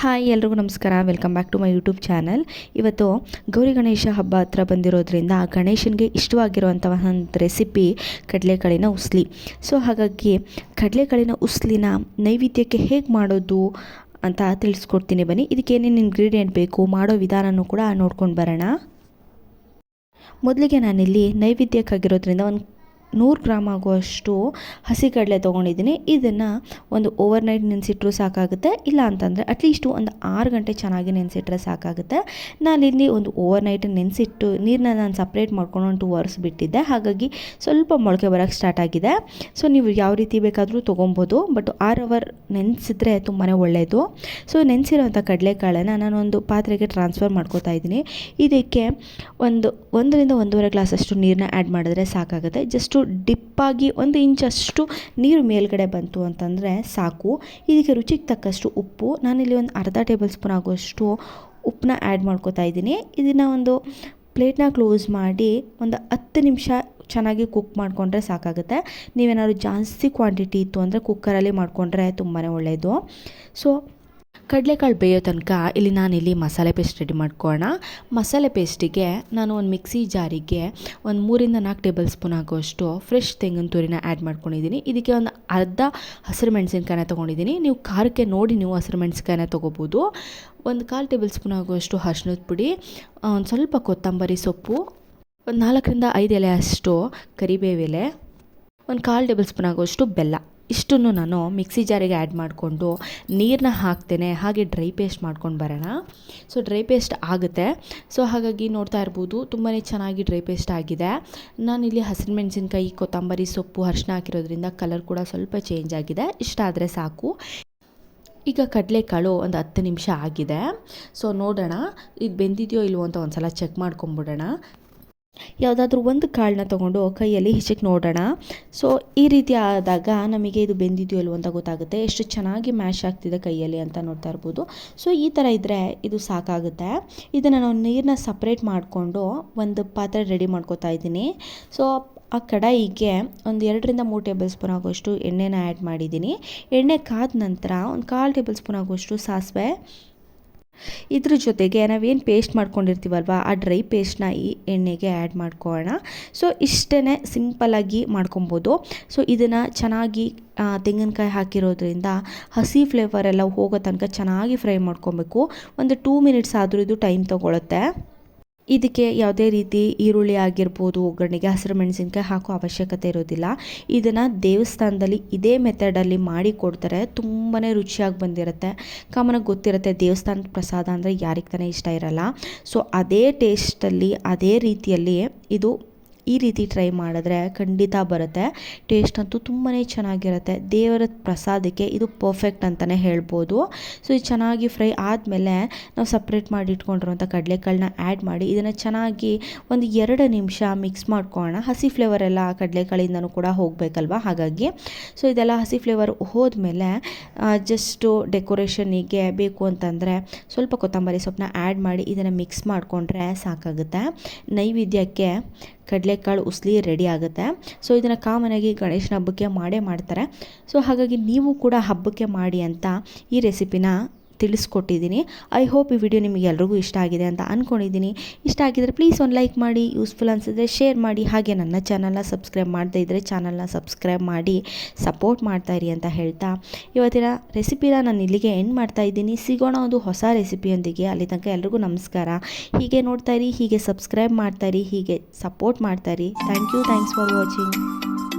Hi, ಎಲ್ರಿಗೂ ನಮಸ್ಕಾರ. Welcome back to my YouTube channel ಇವತ್ತು ಗೌರಿ ಗಣೇಶ ಹಬ್ಬ ಹತ್ರ ಬಂದಿರೋದ್ರಿಂದ ಗಣೇಶನಿಗೆ ಇಷ್ಟವಾಗಿರುವಂಥ ಒಂದು ರೆಸಿಪಿ ಕಡಲೆಕಾಳಿನ ಉಸ್ಲಿ. ಸೊ ಹಾಗಾಗಿ ಕಡಲೆಕಾಳಿನ ಉಸ್ಲಿನ ನೈವೇದ್ಯಕ್ಕೆ ಹೇಗೆ ಮಾಡೋದು ಅಂತ ತಿಳಿಸ್ಕೊಡ್ತೀನಿ ಬನ್ನಿ. ಇದಕ್ಕೆ ಏನೇನು ಇಂಗ್ರೀಡಿಯೆಂಟ್ ಬೇಕು, ಮಾಡೋ ವಿಧಾನನೂ ಕೂಡ ನೋಡ್ಕೊಂಡು ಬರೋಣ. ಮೊದಲಿಗೆ ನಾನಿಲ್ಲಿ ನೈವೇದ್ಯಕ್ಕಾಗಿರೋದ್ರಿಂದ ಒಂದು ನೂರು ಗ್ರಾಮ್ ಆಗುವಷ್ಟು ಹಸಿ ಕಡಲೆ ತೊಗೊಂಡಿದ್ದೀನಿ. ಇದನ್ನು ಒಂದು ಓವರ್ ನೈಟ್ ನೆನೆಸಿಟ್ರೂ ಸಾಕಾಗುತ್ತೆ. ಇಲ್ಲ ಅಂತಂದರೆ ಅಟ್ಲೀಸ್ಟು ಒಂದು ಆರು ಗಂಟೆ ಚೆನ್ನಾಗಿ ನೆನೆಸಿಟ್ರೆ ಸಾಕಾಗುತ್ತೆ. ನಾನಿಲ್ಲಿ ಒಂದು ಓವರ್ ನೈಟ್ ನೆನೆಸಿಟ್ಟು ನೀರನ್ನ ನಾನು ಸಪ್ರೇಟ್ ಮಾಡ್ಕೊಂಡು ಒಂದು ಟೂ ಅವರ್ಸ್ ಬಿಟ್ಟಿದ್ದೆ ಹಾಗಾಗಿ ಸ್ವಲ್ಪ ಮೊಳಕೆ ಬರೋಕ್ಕೆ ಸ್ಟಾರ್ಟ್ ಆಗಿದೆ. ಸೊ ನೀವು ಯಾವ ರೀತಿ ಬೇಕಾದರೂ ತೊಗೊಬೋದು. ಬಟ್ ಆರು ಅವರ್ ನೆನೆಸಿದ್ರೆ ತುಂಬಾ ಒಳ್ಳೆಯದು ಸೊ ನೆನೆಸಿರೋಂಥ ಕಡಲೆಕಾಳನ್ನು ನಾನೊಂದು ಪಾತ್ರೆಗೆ ಟ್ರಾನ್ಸ್ಫರ್ ಮಾಡ್ಕೋತಾ ಇದ್ದೀನಿ. ಇದಕ್ಕೆ ಒಂದು ಒಂದರಿಂದ ಒಂದೂವರೆ ಗ್ಲಾಸಷ್ಟು ನೀರನ್ನ ಆ್ಯಡ್ ಮಾಡಿದ್ರೆ ಸಾಕಾಗುತ್ತೆ. ಜಸ್ಟು ಡಿಪ್ಪಾಗಿ ಒಂದು ಇಂಚಷ್ಟು ನೀರು ಮೇಲ್ಗಡೆ ಬಂತು ಅಂತಂದರೆ ಸಾಕು. ಇದಕ್ಕೆ ರುಚಿಗೆ ತಕ್ಕಷ್ಟು ಉಪ್ಪು. ನಾನಿಲ್ಲಿ ಒಂದು ಅರ್ಧ ಟೇಬಲ್ ಸ್ಪೂನ್ ಆಗುವಷ್ಟು ಉಪ್ಪನ್ನ ಆ್ಯಡ್ ಮಾಡ್ಕೋತಾ ಇದ್ದೀನಿ. ಇದನ್ನು ಒಂದು ಪ್ಲೇಟ್ನ ಕ್ಲೋಸ್ ಮಾಡಿ ಒಂದು ಹತ್ತು ನಿಮಿಷ ಚೆನ್ನಾಗಿ ಕುಕ್ ಮಾಡಿಕೊಂಡ್ರೆ ಸಾಕಾಗುತ್ತೆ. ನೀವೇನಾದ್ರು ಜಾಸ್ತಿ ಕ್ವಾಂಟಿಟಿ ಇತ್ತು ಅಂದರೆ ಕುಕ್ಕರಲ್ಲಿ ಮಾಡಿಕೊಂಡ್ರೆ ತುಂಬಾ ಒಳ್ಳೆಯದು ಸೊ ಕಡಲೆಕಾಳು ಬೇಯೋ ತನಕ ಇಲ್ಲಿ ನಾನಿಲ್ಲಿ ಮಸಾಲೆ ಪೇಸ್ಟ್ ರೆಡಿ ಮಾಡ್ಕೊಳ್ಳೋಣ. ಮಸಾಲೆ ಪೇಸ್ಟಿಗೆ ನಾನು ಒಂದು ಮಿಕ್ಸಿ ಜಾರಿಗೆ ಒಂದು ಮೂರಿಂದ ನಾಲ್ಕು ಟೇಬಲ್ ಸ್ಪೂನ್ ಆಗೋಷ್ಟು ಫ್ರೆಶ್ ತೆಂಗಿನ ತುರಿನ ಆ್ಯಡ್ ಮಾಡ್ಕೊಂಡಿದ್ದೀನಿ. ಇದಕ್ಕೆ ಒಂದು ಅರ್ಧ ಹಸಿರು ಮೆಣಸಿನ್ಕಾಯಿನ ತೊಗೊಂಡಿದ್ದೀನಿ. ನೀವು ಖಾರಕ್ಕೆ ನೋಡಿ ನೀವು ಹಸಿರು ಮೆಣಸಿನ್ಕಾಯಿನ ತೊಗೋಬೋದು. ಒಂದು ಕಾಲು ಟೇಬಲ್ ಸ್ಪೂನ್ ಆಗುವಷ್ಟು ಅರ್ಶಿನದ ಪುಡಿ ಒಂದು ಸ್ವಲ್ಪ ಕೊತ್ತಂಬರಿ ಸೊಪ್ಪು, ಒಂದು ನಾಲ್ಕರಿಂದ ಐದು ಎಲೆ ಅಷ್ಟು ಕರಿಬೇವೆಲೆ, ಒಂದು ಕಾಲು ಟೇಬಲ್ ಸ್ಪೂನ್ ಆಗುವಷ್ಟು ಬೆಲ್ಲ. ಇಷ್ಟನ್ನು ನಾನು ಮಿಕ್ಸಿ ಜಾರಿಗೆ ಆ್ಯಡ್ ಮಾಡಿಕೊಂಡು ನೀರನ್ನ ಹಾಕ್ತೇನೆ, ಹಾಗೆ ಡ್ರೈ ಪೇಸ್ಟ್ ಮಾಡ್ಕೊಂಡು ಬರೋಣ. ಸೊ, ಡ್ರೈ ಪೇಸ್ಟ್ ಆಗುತ್ತೆ. ಸೊ, ಹಾಗಾಗಿ ನೋಡ್ತಾ ಇರ್ಬೋದು ತುಂಬಾ ಚೆನ್ನಾಗಿ ಡ್ರೈ ಪೇಸ್ಟ್ ಆಗಿದೆ. ನಾನಿಲ್ಲಿ ಹಸಿರು ಮೆಣಸಿನ್ಕಾಯಿ, ಕೊತ್ತಂಬರಿ ಸೊಪ್ಪು ಅರಿಶಿನ ಹಾಕಿರೋದ್ರಿಂದ ಕಲರ್ ಕೂಡ ಸ್ವಲ್ಪ ಚೇಂಜ್ ಆಗಿದೆ. ಇಷ್ಟ ಆದರೆ ಸಾಕು. ಈಗ ಕಡಲೆಕಾಳು ಒಂದು ಹತ್ತು ನಿಮಿಷ ಆಗಿದೆ. ಸೊ, ನೋಡೋಣ, ಇದು ಬೆಂದಿದೆಯೋ ಇಲ್ವೋ ಅಂತ ಒಂದು ಸಲ ಚೆಕ್ ಮಾಡ್ಕೊಂಬಿಡೋಣ. ಯಾವುದಾದ್ರೂ ಒಂದು ಕಾಳನ್ನ ತೊಗೊಂಡು ಕೈಯಲ್ಲಿ ಹಿಚಕ್ ನೋಡೋಣ. ಸೊ ಈ ರೀತಿ ಆದಾಗ ನಮಗೆ ಇದು ಬೆಂದಿದೆಯೋ ಇಲ್ವೋ ಅಂತ ಗೊತ್ತಾಗುತ್ತೆ. ಎಷ್ಟು ಚೆನ್ನಾಗಿ ಮ್ಯಾಶ್ ಆಗ್ತಿದೆ ಕೈಯಲ್ಲಿ ಅಂತ ನೋಡ್ತಾ ಇರ್ಬೋದು. ಸೊ ಈ ಥರ ಇದ್ದರೆ ಇದು ಸಾಕಾಗುತ್ತೆ. ಇದನ್ನು ನಾವು ನೀರನ್ನ ಸಪ್ರೇಟ್ ಮಾಡಿಕೊಂಡು ಒಂದು ಪಾತ್ರೆ ರೆಡಿ ಮಾಡ್ಕೋತಾ ಇದ್ದೀನಿ. ಸೊ ಆ ಕಡಾಯಿಗೆ ಒಂದು ಎರಡರಿಂದ ಮೂರು ಟೇಬಲ್ ಸ್ಪೂನ್ ಆಗುವಷ್ಟು ಎಣ್ಣೆನ ಆ್ಯಡ್ ಮಾಡಿದ್ದೀನಿ. ಎಣ್ಣೆ ಕಾದ ನಂತರ ಒಂದು ಕಾಲು ಟೇಬಲ್ ಸ್ಪೂನ್ ಆಗುವಷ್ಟು ಸಾಸಿವೆ ಇದ್ರ ಜೊತೆಗೆ ನಾವೇನು ಪೇಸ್ಟ್ ಮಾಡ್ಕೊಂಡಿರ್ತೀವಲ್ವ, ಆ ಡ್ರೈ ಪೇಸ್ಟ್ನ ಈ ಎಣ್ಣೆಗೆ ಆ್ಯಡ್ ಮಾಡ್ಕೊಳ್ಳೋಣ. ಸೊ ಇಷ್ಟೇ ಸಿಂಪಲ್ಲಾಗಿ ಮಾಡ್ಕೊಬೋದು. ಸೊ ಇದನ್ನು ಚೆನ್ನಾಗಿ ತೆಂಗಿನಕಾಯಿ ಹಾಕಿರೋದ್ರಿಂದ ಹಸಿ ಫ್ಲೇವರ್ ಎಲ್ಲ ಹೋಗೋ ತನಕ ಚೆನ್ನಾಗಿ ಫ್ರೈ ಮಾಡ್ಕೊಬೇಕು. ಒಂದು ಟೂ ಮಿನಿಟ್ಸ್ ಆದರೂ ಇದು ಟೈಮ್ ತೊಗೊಳುತ್ತೆ. ಇದಕ್ಕೆ ಯಾವುದೇ ರೀತಿ ಈರುಳ್ಳಿ ಆಗಿರ್ಬೋದು, ಒಗ್ಗರಣೆಗೆ ಹಸಿರು ಮೆಣಸಿನ್ಕಾಯಿ ಹಾಕೋ ಅವಶ್ಯಕತೆ ಇರೋದಿಲ್ಲ. ಇದನ್ನು ದೇವಸ್ಥಾನದಲ್ಲಿ ಇದೇ ಮೆಥಡಲ್ಲಿ ಮಾಡಿ ಕೊಡ್ತಾರೆ. ತುಂಬಾ ರುಚಿಯಾಗಿ ಬಂದಿರುತ್ತೆ. ಕಾಮನಾಗಿ ಗೊತ್ತಿರುತ್ತೆ, ದೇವಸ್ಥಾನದ ಪ್ರಸಾದ ಅಂದರೆ ಯಾರಿಗೆ ತಾನೇ ಇಷ್ಟ ಇರಲ್ಲ. ಸೊ ಅದೇ ಟೇಸ್ಟಲ್ಲಿ ಅದೇ ರೀತಿಯಲ್ಲಿ ಇದು ಈ ರೀತಿ ಟ್ರೈ ಮಾಡಿದ್ರೆ ಖಂಡಿತ ಬರುತ್ತೆ. ಟೇಸ್ಟ್ ಅಂತೂ ತುಂಬಾ ಚೆನ್ನಾಗಿರುತ್ತೆ. ದೇವರ ಪ್ರಸಾದಕ್ಕೆ ಇದು ಪರ್ಫೆಕ್ಟ್ ಅಂತಲೇ ಹೇಳ್ಬೋದು. ಸೊ ಇದು ಚೆನ್ನಾಗಿ ಫ್ರೈ ಆದಮೇಲೆ ನಾವು ಸಪ್ರೇಟ್ ಮಾಡಿ ಇಟ್ಕೊಂಡಿರುವಂಥ ಕಡಲೆಕಾಳನ್ನ ಆ್ಯಡ್ ಮಾಡಿ ಇದನ್ನು ಚೆನ್ನಾಗಿ ಒಂದು ಎರಡು ನಿಮಿಷ ಮಿಕ್ಸ್ ಮಾಡ್ಕೊಳ್ಳೋಣ. ಹಸಿ ಫ್ಲೇವರ್ ಎಲ್ಲ ಕಡಲೆಕಾಳಿಂದನೂ ಕೂಡ ಹೋಗಬೇಕಲ್ವ? ಹಾಗಾಗಿ. ಸೊ ಇದೆಲ್ಲ ಹಸಿ ಫ್ಲೇವರ್ ಹೋದ್ಮೇಲೆ ಜಸ್ಟು ಡೆಕೋರೇಷನಿಗೆ ಬೇಕು ಅಂತಂದರೆ ಸ್ವಲ್ಪ ಕೊತ್ತಂಬರಿ ಸೊಪ್ಪನ್ನ ಆ್ಯಡ್ ಮಾಡಿ ಇದನ್ನು ಮಿಕ್ಸ್ ಮಾಡಿಕೊಂಡ್ರೆ ಸಾಕಾಗುತ್ತೆ. ನೈವೇದ್ಯಕ್ಕೆ ಕಡಲೆಕಾಳು ಉಸ್ಲಿ ರೆಡಿ ಆಗುತ್ತೆ. ಸೊ ಇದನ್ನು ಕಾಮನಾಗಿ ಗಣೇಶನ ಹಬ್ಬಕ್ಕೆ ಮಾಡೇ ಮಾಡ್ತಾರೆ. ಸೊ ಹಾಗಾಗಿ ನೀವು ಕೂಡ ಹಬ್ಬಕ್ಕೆ ಮಾಡಿ ಅಂತ ಈ ರೆಸಿಪಿನ ತಿಳಿಸ್ಕೊಟ್ಟಿದ್ದೀನಿ. ಐ ಹೋಪ್ ಈ ವಿಡಿಯೋ ನಿಮಗೆ ಎಲ್ರಿಗೂ ಇಷ್ಟ ಆಗಿದೆ ಅಂತ ಅಂದ್ಕೊಂಡಿದ್ದೀನಿ ಇಷ್ಟ ಆಗಿದ್ರೆ ಪ್ಲೀಸ್ ಒಂದು ಲೈಕ್ ಮಾಡಿ ಯೂಸ್ಫುಲ್ ಅನಿಸಿದ್ರೆ ಶೇರ್ ಮಾಡಿ. ಹಾಗೆ ನನ್ನ ಚಾನಲ್ನ ಸಬ್ಸ್ಕ್ರೈಬ್ ಮಾಡದೇ ಇದ್ದರೆ ಚಾನಲ್ನ ಸಬ್ಸ್ಕ್ರೈಬ್ ಮಾಡಿ ಸಪೋರ್ಟ್ ಮಾಡ್ತಾಯಿರಿ ಅಂತ ಹೇಳ್ತಾ. ಇವತ್ತಿನ ರೆಸಿಪಿನ ನಾನು ಇಲ್ಲಿಗೆ ಎಂಡ್ ಮಾಡ್ತಾ ಇದ್ದೀನಿ. ಸಿಗೋಣ ಒಂದು ಹೊಸ ರೆಸಿಪಿಯೊಂದಿಗೆ ಅಲ್ಲಿ ತನಕ ಎಲ್ರಿಗೂ ನಮಸ್ಕಾರ. ಹೀಗೆ ನೋಡ್ತಾ ಇರಿ, ಹೀಗೆ ಸಬ್ಸ್ಕ್ರೈಬ್ ಮಾಡ್ತಾಯಿರಿ ಹೀಗೆ support ಮಾಡ್ತಾಯಿರಿ thank you thanks for watching